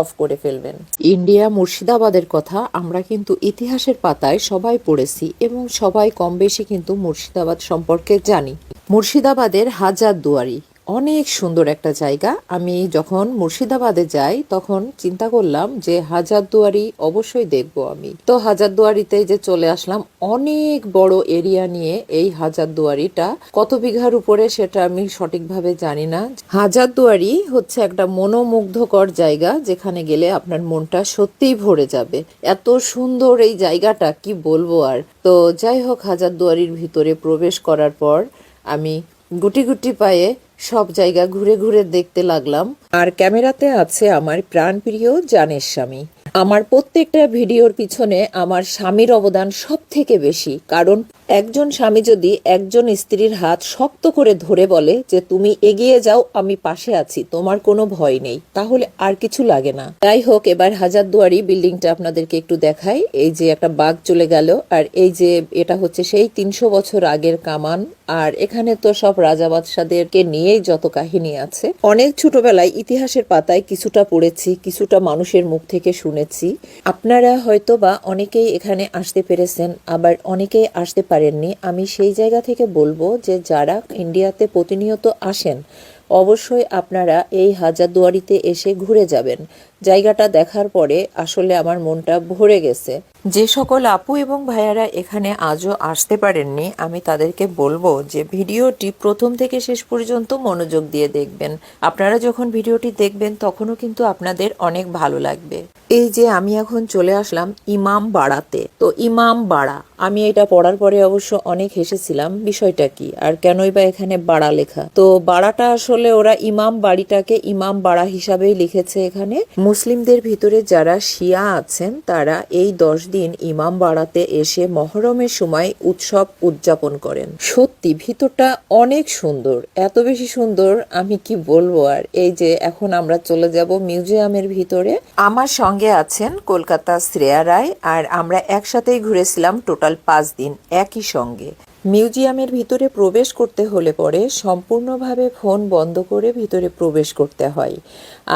Of করে ফেলবেন। India মুর্শিদাবাদের কথা আমরা কিন্তু ইতিহাসের পাতায় সবাই পড়েছি এবং সবাই কম বেশি কিন্তু মুর্শিদাবাদ সম্পর্কে জানি। মুর্শিদাবাদের হাজার দুয়ারি। অনেক সুন্দর একটা জায়গা। আমি যখন মুর্শিদাবাদে যাই, তখন চিন্তা করলাম যে হাজারদুয়ারি অবশ্যই দেখব আমি। তো হাজারদুয়ারিতে যে চলে আসলাম, অনেক বড় এরিয়া নিয়ে এই হাজারদুয়ারিটা, কত বিঘার উপরে সেটা আমি সঠিকভাবে জানি না। হাজারদুয়ারি হচ্ছে একটা মনোমুগ্ধকর জায়গা, যেখানে গেলে আপনার মনটা সত্যিই ভরে যাবে। এত সুন্দর এই জায়গাটা, কি বলব আর? তো যাই হোক, হাজারদুয়ারির ভিতরে প্রবেশ করার পর আমি গুটি গুটি পায়ে সব জায়গা ঘুরে ঘুরে দেখতে লাগলাম। আর ক্যামেরাতে আছে আমার প্রাণপ্রিয় জানের স্বামী। আমার প্রত্যেকটা ভিডিওর পিছনে আমার স্বামীর অবদান সব থেকে বেশি, কারণ একজন স্বামী যদি একজন স্ত্রীর হাত শক্ত করে ধরে বলে যে তুমি এগিয়ে যাও, আমি পাশে আছি, তোমার কোনো ভয় নেই, তাহলে আর কিছু লাগে না। যাই হোক, এবার হাজারদুয়ারি বিল্ডিংটা আপনাদেরকে একটু দেখাই। এই যে একটা বাঘ চলে গেল, আর এই যে এটা হচ্ছে সেই তিনশো বছর আগের কামান, আর এখানে তো সব রাজা বাদশাদেরকে নিয়েই যত কাহিনী আছে। অনেক ছোটবেলায় ইতিহাসের পাতায় কিছুটা পড়েছি, কিছুটা মানুষের মুখ থেকে শুনেছি। আপনারা হয়তো বা অনেকেই এখানে আসতে পেরেছেন, আবার অনেকেই আসতে পারেননি। আমি সেই জায়গা থেকে বলব যে, যারা ইন্ডিয়াতে প্রতিনিয়ত আসেন, অবশ্যই আপনারা এই হাজারদুয়ারিতে এসে ঘুরে যাবেন। জায়গাটা দেখার পরে আসলে আমার মনটা ভরে গেছে। যে সকল আপু এবং ভাইয়ারা এখানে আজও আসতে পারেননি, আমি তাদেরকে বলব যে ভিডিওটি প্রথম থেকে শেষ পর্যন্ত মনোযোগ দিয়ে দেখবেন। আপনারা যখন ভিডিওটি দেখবেন, তখনও কিন্তু আপনাদের অনেক ভালো লাগবে। এই যে আমি এখন চলে আসলাম ইমাম বাড়াতে। তো ইমাম বাড়া, আমি এটা পড়ার পরে অবশ্য অনেক হেসেছিলাম, বিষয়টা কি? আর কেনই বা এখানে বাড়া লেখা? তো বাড়াটা আসলে ওরা ইমাম বাড়িটাকে ইমাম বাড়া হিসাবেই লিখেছে এখানে। মুসলিমদের ভিতরে যারা শিয়া আছেন, তারা এই দশ দিন ইমাম বাড়াতে এসে মহরমের সময় উৎসব উদযাপন করেন। সত্যি, ভিতরটা অনেক সুন্দর। এত বেশি সুন্দর, আমি কি বলব আর? এই যে এখন আমরা চলে যাব মিউজিয়ামের ভিতরে। আমার সঙ্গে আছেন কলকাতা শ্রেয়া রায়, আর আমরা একসাথেই ঘুরেছিলাম টোটাল পাঁচ দিন একই সঙ্গে। মিউজিয়ামের ভিতরে প্রবেশ করতে হলে পরে সম্পূর্ণভাবে ফোন বন্ধ করে ভিতরে প্রবেশ করতে হয়।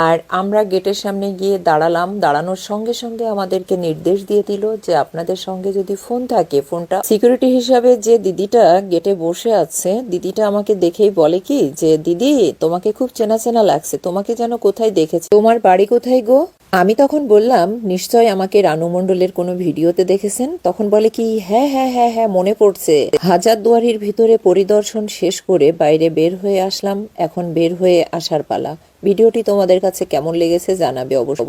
আর আমরা গেটের সামনে গিয়ে দাঁড়ালাম, দাঁড়ানোর সঙ্গে সঙ্গে আমাদেরকে নির্দেশ দিয়ে দিল যে আপনাদের সঙ্গে যদি ফোন থাকে, ফোনটা সিকিউরিটি হিসাবে যে দিদিটা গেটে বসে আছে, দিদিটা আমাকে দেখেই বলে কি যে, দিদি, তোমাকে খুব চেনা চেনা লাগছে, তোমাকে যেন কোথায় দেখেছে? তোমার বাড়ি কোথায় গো? আমি তখন বললাম, নিশ্চয় আমাকে রানু মন্ডলের কোনো ভিডিওতে দেখেছেন? তখন বলে কি হ্যাঁ হ্যাঁ হ্যাঁ হ্যাঁ মনে পড়ছে। হাজার দুয়ারির ভিতরে পরিদর্শন শেষ করে বাইরে বের হয়ে আসলাম, এখন বের হয়ে আসার পালা। ভিডিওটি তোমাদের কাছে কেমন লেগেছে জানাবে অবশ্য